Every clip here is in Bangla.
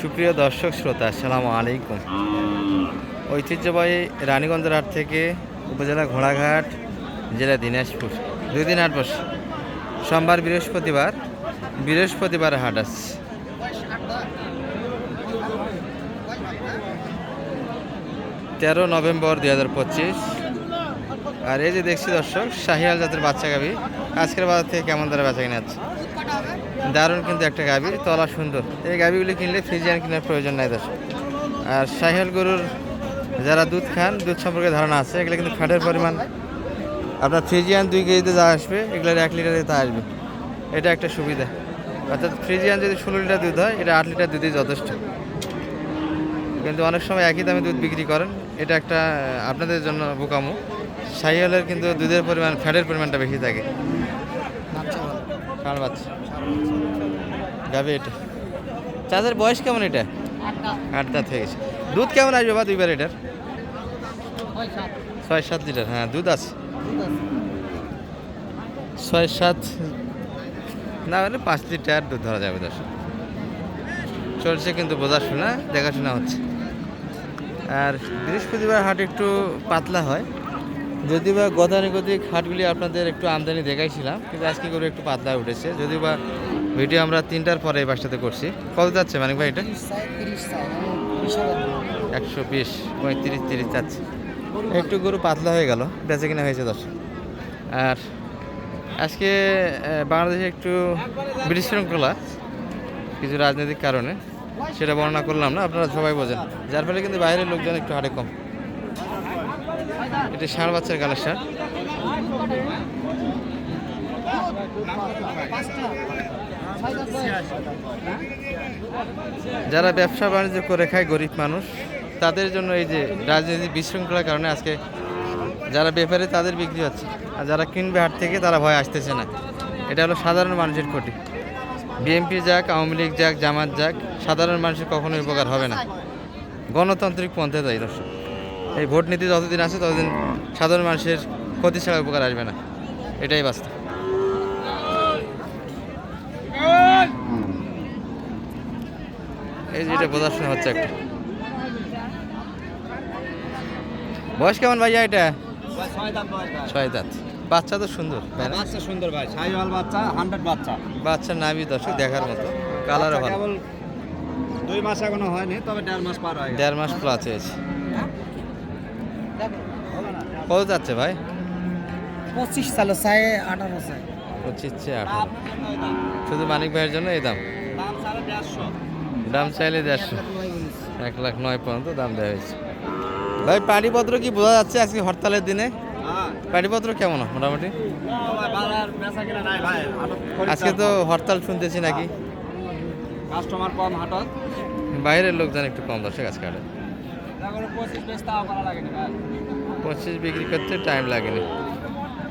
সুপ্রিয় দর্শক শ্রোতা, আসসালামু আলাইকুম। ঐতিহ্যবাহী রানীগঞ্জের হাট থেকে উপজেলা ঘোড়াঘাট, জেলা দিনাজপুর। দুই দিন হাট বসে। সোমবার বৃহস্পতিবার বৃহস্পতিবার হাট আছে। তেরো নভেম্বর দুই হাজার পঁচিশ। আর এই যে দেখছি দর্শক, শাহিয়াল জাতের বাচ্চা গাবি আজকের বাজার থেকে কেমন তারা বেচা কিনে যাচ্ছে দারুণ কিন্তু একটা গাভি তলা সুন্দর। এই গাভিগুলি কিনলে ফ্রিজিয়ান কেনার প্রয়োজন নাই দর্শক। আর শাহিয়াল গরুর যারা দুধ খান, দুধ সম্পর্কে ধারণা আছে, এগুলো কিন্তু ফ্যাটের পরিমাণ। আপনার ফ্রিজিয়ান দুই কেজিতে যা আসবে, এগুলোর এক লিটারে তা আসবে। এটা একটা সুবিধা। অর্থাৎ ফ্রিজিয়ান যদি ষোলো লিটার দুধ হয়, এটা আট লিটার দুধই যথেষ্ট। কিন্তু অনেক সময় একই দামে দুধ বিক্রি করেন, এটা একটা, আপনাদের জন্য বোকামো। শাহিয়ালের কিন্তু দুধের পরিমাণ ফ্যাটের পরিমাণটা বেশি থাকে। কার বাচ্চা এটা। চাষের বয়স কেমন এটা? আট দাঁত হয়ে গেছে। দুধ কেমন আসবে বা দুইবার এটার? ছয় সাত লিটার হ্যাঁ দুধ আছে। ছয় সাত না হলে পাঁচ লিটার দুধ ধরা যাবে দশ চলছে কিন্তু বোঝাশোনা, দেখাশোনা হচ্ছে। আর বৃহস্পতিবার হাট একটু পাতলা হয়। যদিও বা গতানুগতিক হাটগুলি আপনাদের একটু আমদানি দেখাইছিলাম, কিন্তু আজকে করে একটু পাতলা উঠেছে। যদি বা ভিডিও আমরা তিনটার পরে এই বাসটাতে করছি। কত যাচ্ছে মানিক ভাই এটা? একশো বিশ, পঁয়ত্রিশ, তিরিশ যাচ্ছে। একটু গরু পাতলা হয়ে গেল, বেঁচে কিনা হয়েছে দশ আর আজকে বাংলাদেশে একটু বিশৃঙ্খলা, কিছু রাজনৈতিক কারণে, সেটা বর্ণনা করলাম না, আপনারা সবাই বোঝেন। যার ফলে কিন্তু বাইরের লোকজন একটু হাটে কম। এটা ষাঁড় বাচ্চার কালেকশন যারা ব্যবসা বাণিজ্য করে খায় গরিব মানুষ, তাদের জন্য এই যে রাজনীতি বিশৃঙ্খলার কারণে আজকে যারা ব্যাপারে তাদের বিক্রি হচ্ছে, আর যারা কিনবে হাট থেকে তারা ভয় আসতেছে না। এটা হলো সাধারণ মানুষের ক্ষতি। বিএনপি যাক, আওয়ামী লীগ যাক, জামাত যাক, সাধারণ মানুষের কখনোই উপকার হবে না। গণতান্ত্রিক পন্থা তাই, দর্শক। এই ভোট নীতি যতদিন আছে ততদিন সাধারণ মানুষের ক্ষতি ছাড়া উপকার আসবে না। এটাই বাস্তব। এই যে এটা বোঝাশোনা হচ্ছে একটা। বয়স কেমন ভাইয়া এটা? ছয় দাঁত। বাচ্চা তো সুন্দর বাচ্চা সুন্দর ভাই শাহিওয়াল বাচ্চা হান্ড্রেড বাচ্চা। বাচ্চার নামই দর্শক দেখার মতো। কালারও বাচ্চা ভালো। দুই মাস এখনও হয়নি তবে দেড় মাস পার হয়ে দেড় মাস প্লাস হয়েছে। কত যাচ্ছে ভাই? পঁচিশ সালে চাই আঠারো চাই। পঁচিশ আঠারো। শুধু মানিক ভাইয়ের জন্য এই দাম? দাম সাড়ে চাইলে দেড়শো। এক লাখ নয় পর্যন্ত দাম দেওয়া হয়েছে। ভাই পানিপত্র কি বোঝা যাচ্ছে আজকে হরতালের দিনে? হ্যাঁ। পানিপত্র কেমন মোটামুটি? আজকে তো হরতাল শুনতেছি নাকি? কাস্টমার কম হাটত। বাইরের লোকজন একটু কম দর্শক আজকে হাটে। পঁচিশ বিক্রি করতে টাইম লাগেনি।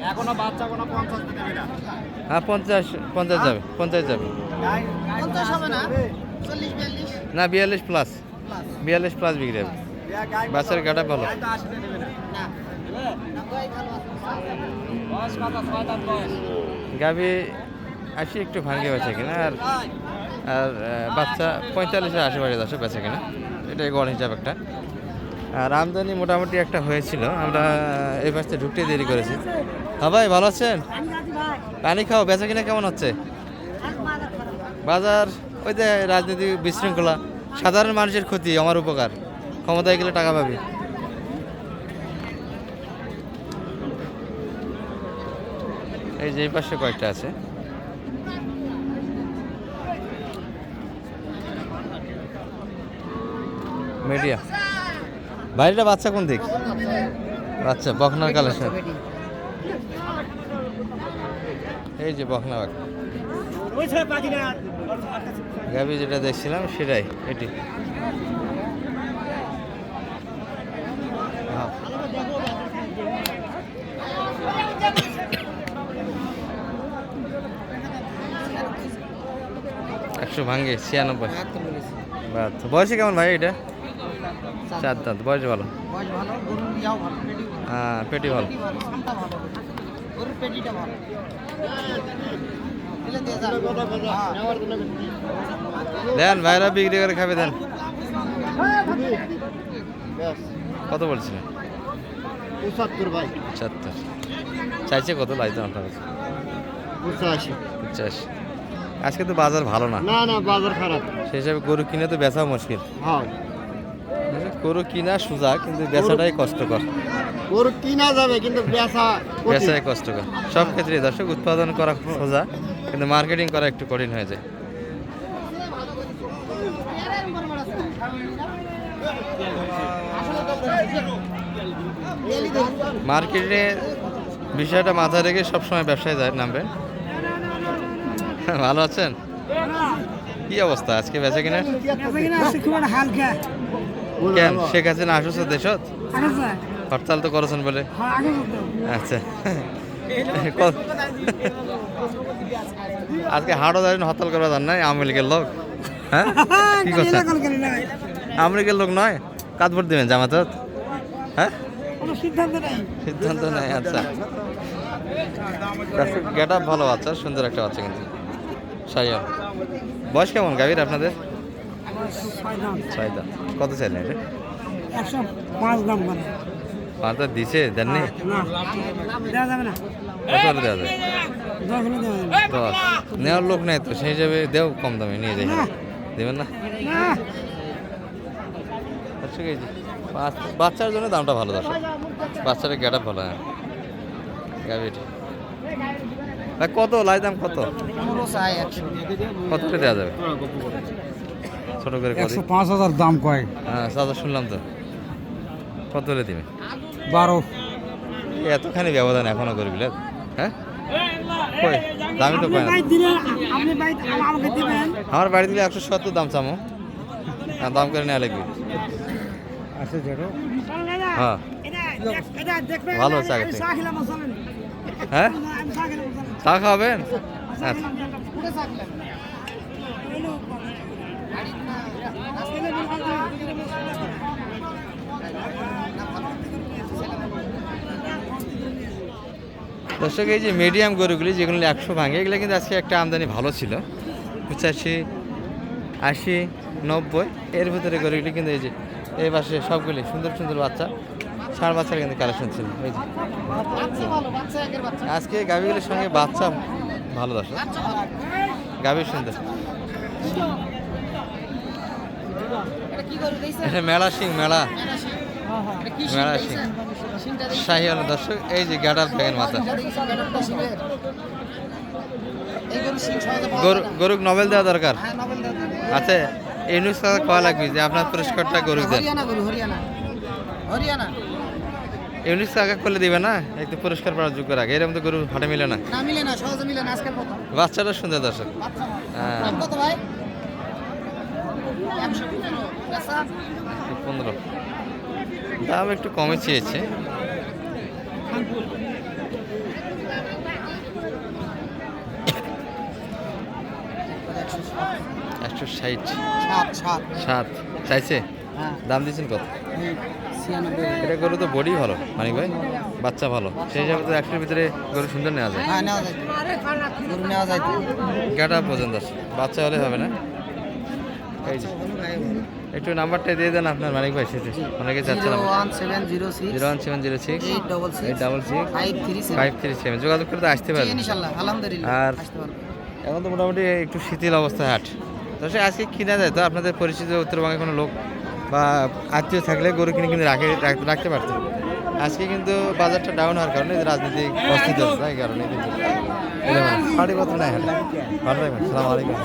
এখনও বাচ্চা কোনো পঞ্চাশ না। হ্যাঁ পঞ্চাশ পঞ্চাশ যাবে পঞ্চাশ যাবে। না? বিয়াল্লিশ? প্লাস বিয়াল্লিশ প্লাস বিক্রি হবে। বাচ্চার গাটা ভালো। গাভি আসি একটু ভাঙ্গে বেছে কিনা আর আর বাচ্চা পঁয়তাল্লিশের আশেপাশে দশে বেছে কিনা। এটাই গড় হিসাব একটা। আর আমদানি মোটামুটি একটা হয়েছিল। আমরা এই পাশে ঢুকতে দেরি করেছি। হ্যাঁ ভাই ভালো আছেন? পানি খাও, বেচা কিনা কেমন হচ্ছে? বাজার, ওই যে রাজনীতি বিশৃঙ্খলা, সাধারণ মানুষের ক্ষতি, আমার উপকার। ক্ষমতায় গেলে টাকা পাবি। এই যে পাশে কয়েকটা আছে। মিডিয়া। বাইরেটা বাচ্চা কোন দিক? আচ্ছা বখনার কালেকশন এই যে বখনা বাঘ গাবি যেটা দেখছিলাম সেটাই এটি। হ্যাঁ। একশো ভাঙ্গে ছিয়ানব্বই। বয়সে কেমন ভাই এটা? চার দাঁত। বয়স ভালো? হ্যাঁ পেটি ভালো। যান দেন ভাইরা বিক্রি করে খাবে দেন। কত বলছিলেন? পঁচাত্তর ভাই। পঁচাত্তর। চাইছে কত? লাইতে আপনার কাছে। পঁচাশি। পঞ্চাশ আজকে তো বাজার ভালো না। না না বাজার খারাপ। সেই হিসাবে গরু কিনে তো বেচাও মুশকিল। হ্যাঁ। গরু কিনা সোজা কিন্তু বেচাটাই কষ্টকর। গরু কিনা যাবে কিন্তু বেচা বেচাই কষ্টকর। সব ক্ষেত্রে দর্শক উৎপাদন করা সোজা কিন্তু মার্কেটিং করা একটু কঠিন হয়ে যায়। মার্কেটে বিষয়টা মাথায় রেখে সবসময় ব্যবসায় যায় নামবেন ভালো আছেন? কি অবস্থা? আজকে বেচা কিনা? হালকা। কেন? শেখ হাসিনা আসছে দেশত? হরতাল তো করেছেন বলে। হ্যাঁ আচ্ছা। আজকে হাটও জানেন হরতাল করা যান নাই আওয়ামী লীগের লোক। হ্যাঁ? কি করছেন? আওয়ামী লীগের লোক নয়? কাজ ভোট দেবেন জামাতত হ্যাঁ? সিদ্ধান্ত নেই। সিদ্ধান্ত নেই আচ্ছা। গেট আপ ভালো বাচ্চা সুন্দর একটা বাচ্চা কিন্তু। সাইয়া। বয়স কেমন গাভীর আপনাদের? ছয় দাম কত চাইলেন এটা? একশো পাঁচ দাম করে। পাঁচটা দিছে দেননি? না দেওয়া যাবে না। কত দেওয়া দশ যাবে। দশ। নেওয়ার লোক নেই তো সেই হিসাবে দেও কম দামে নিয়ে যাই। না। দেবেন না? আচ্ছা বাচ্চার জন্য দামটা ভালো দশ বাচ্চাটা গেট আপ ভালো হ্যাঁ। কত লাই দাম কত? কত দেওয়া যাবে? ছোট করে একশো পাঁচ হাজার দাম কয়? হ্যাঁ সাদা শুনলাম তো। কত হলে দিবে? বারো। এতখানি ব্যবধান এখনও করবি হ্যাঁ? কই? দামি তো কয় না। আমার বাড়ি দিলে একশো সত্তর দাম চামো। হ্যাঁ দাম করে নেওয়া লাগবে। হ্যাঁ। ভালো আগের হ্যাঁ? চা খাওয়াবেন? আচ্ছা। দর্শক, এই যে মিডিয়াম গরুগুলি যেগুলো একশো ভাঙে, এগুলো কিন্তু আজকে একটা আমদানি ভালো ছিল। পঁচাশি, আশি, নব্বই, এর ভিতরে গরুগুলি কিন্তু এই যে, এই পাশে সবগুলি সুন্দর সুন্দর বাচ্চা। ষাঁড় বাচ্চার কিন্তু কালেকশন ছিল, এই যে। আজকে গাভীগুলির সঙ্গে বাচ্চা ভালো দর্শক। গাভীর সুন্দর। এটা মেলা সিং মেলা। মেলা সিং শাহি আলো দর্শক, এই যে গাডাল প্যাকের মাথা। গরু গরুক নভেল দেওয়া দরকার। আচ্ছা এই নিউজ কথা লাগবে যে আপনার পুরস্কারটা গরুক দেন। হরিয়ানা। হরিয়ানা। টাকা করলে দিবে না? একটু পুরস্কার পাওয়ার যোগ্য এরকম তো গরু হাটে মিলে না। না মিলে না সহজে মিলে না আজকের প্রথম। বাচ্চাটা সুন্দর দর্শক। হ্যাঁ। দাম কত ভাই? পনেরো। দাম একটু কমে চেয়েছে। একশো ষাট। সাত চাইছে? হ্যাঁ। দাম দিয়েছেন কত? এটা গরু তো বডি ভালো মানিক ভাই। বাচ্চা ভালো। সেই হিসাবে তো একশোর ভিতরে গরু সুন্দর নেওয়া যায়। হ্যাঁ নেওয়া যায়। গরু নেওয়া যায় গাটা পর্যন্ত বাচ্চা হলে হবে না? এই যে। একটু নাম্বারটা দিয়ে দেন আপনার মানিক ভাই সেটা অনেকে চাচ্ছে zero one seven zero six. Eight double six. Five three seven. Five three seven. যোগাযোগ করে তো আসতে পারবেন। আর- এখন তো মোটামুটি একটু শিথিল অবস্থা হাট। দর্শক আজকে কিনা যায় তো? আপনাদের পরিচিত উত্তরবঙ্গে কোনো লোক বা আত্মীয় থাকলে গরু কিনে কিন্তু রাখে, রাখ- রাখতে পারতেন আজকে কিন্তু বাজারটা ডাউন হওয়ার কারণে রাজনীতিক অস্থিরতা এই কারণে কিন্তু ভালো থাকবেন, সালাম আলাইকুম।